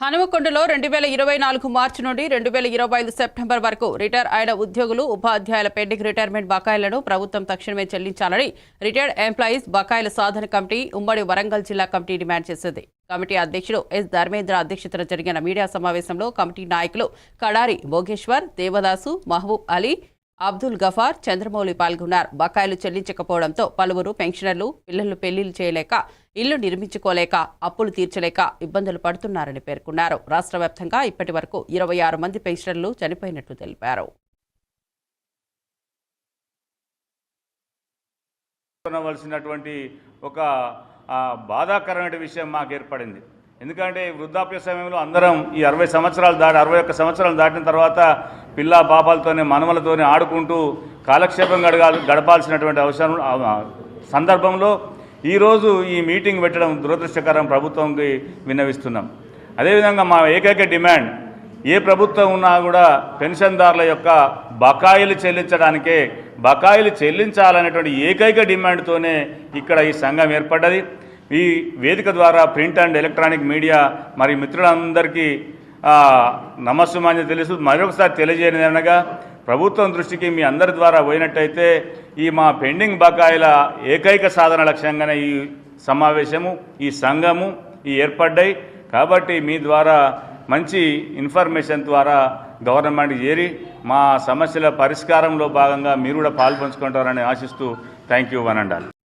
హనుమకొండలో రెండు వేల ఇరవై నాలుగు మార్చి నుండి రెండు వేల ఇరవై ఐదు సెప్టెంబర్ వరకు రిటైర్ అయిన ఉద్యోగులు ఉపాధ్యాయుల పెండింగ్ రిటైర్మెంట్ బకాయిలను ప్రభుత్వం తక్షణమే చెల్లించాలని రిటైర్డ్ ఎంప్లాయీస్ బకాయిల సాధన కమిటీ ఉమ్మడి వరంగల్ జిల్లా కమిటీ డిమాండ్ చేసింది. కమిటీ అధ్యక్షుడు ఎస్. ధర్మేంద్ర అధ్యక్షతన జరిగిన మీడియా సమావేశంలో కమిటీ నాయకులు కడారి భోగేశ్వర్ దేవదాసు మహబూబ్ అలీ అబ్దుల్ గఫార్ చంద్రమౌళి పాల్గొన్నారు. బకాయిలు చెల్లించకపోవడంతో పలువురు పెన్షనర్లు పిల్లలు పెళ్ళిళ్ళు చేయలేక ఇల్లు నిర్మించుకోలేక అప్పులు తీర్చలేక ఇబ్బందులు పడుతున్నారని పేర్కొన్నారు. రాష్ట్ర వ్యాప్తంగా ఇప్పటి వరకు ఇరవై ఆరు మంది పెన్షనర్లు చనిపోయినట్లు తెలిపారు. ఒక బాధాకరమైన విషయం మాకు ఏర్పడింది. ఎందుకంటే వృద్ధాప్య సమయంలో అందరం ఈ అరవై సంవత్సరాలు దాటి అరవై ఒక్క సంవత్సరాలు దాటిన తర్వాత పిల్ల పాపాలతోనే మనమలతోనే ఆడుకుంటూ కాలక్షేపం గడగాలి గడపాల్సినటువంటి అవసరం సందర్భంలో ఈరోజు ఈ మీటింగ్ పెట్టడం దురదృష్టకరం ప్రభుత్వంకి విన్నవిస్తున్నాం. అదేవిధంగా మా ఏకైక డిమాండ్ ఏ ప్రభుత్వం ఉన్నా కూడా పెన్షన్దారుల యొక్క బకాయిలు చెల్లించడానికే బకాయిలు చెల్లించాలనేటువంటి ఏకైక డిమాండ్తోనే ఇక్కడ ఈ సంఘం ఏర్పడ్డది. ఈ వేదిక ద్వారా ప్రింట్ అండ్ ఎలక్ట్రానిక్ మీడియా మరి మిత్రులందరికీ నమస్సు నమస్సుమాన్య తెలుసు మరొకసారి తెలియజేయనిది అనగా ప్రభుత్వం దృష్టికి మీ అందరి ద్వారా పోయినట్టయితే ఈ మా పెండింగ్ బకాయిల ఏకైక సాధన లక్ష్యంగానే ఈ సమావేశము ఈ సంఘము ఈ ఏర్పడ్డాయి. కాబట్టి మీ ద్వారా మంచి ఇన్ఫర్మేషన్ ద్వారా గవర్నమెంట్ చేరి మా సమస్యల పరిష్కారంలో భాగంగా మీరు కూడా పాల్పంచుకుంటారని ఆశిస్తూ థ్యాంక్ యూ వనండాలి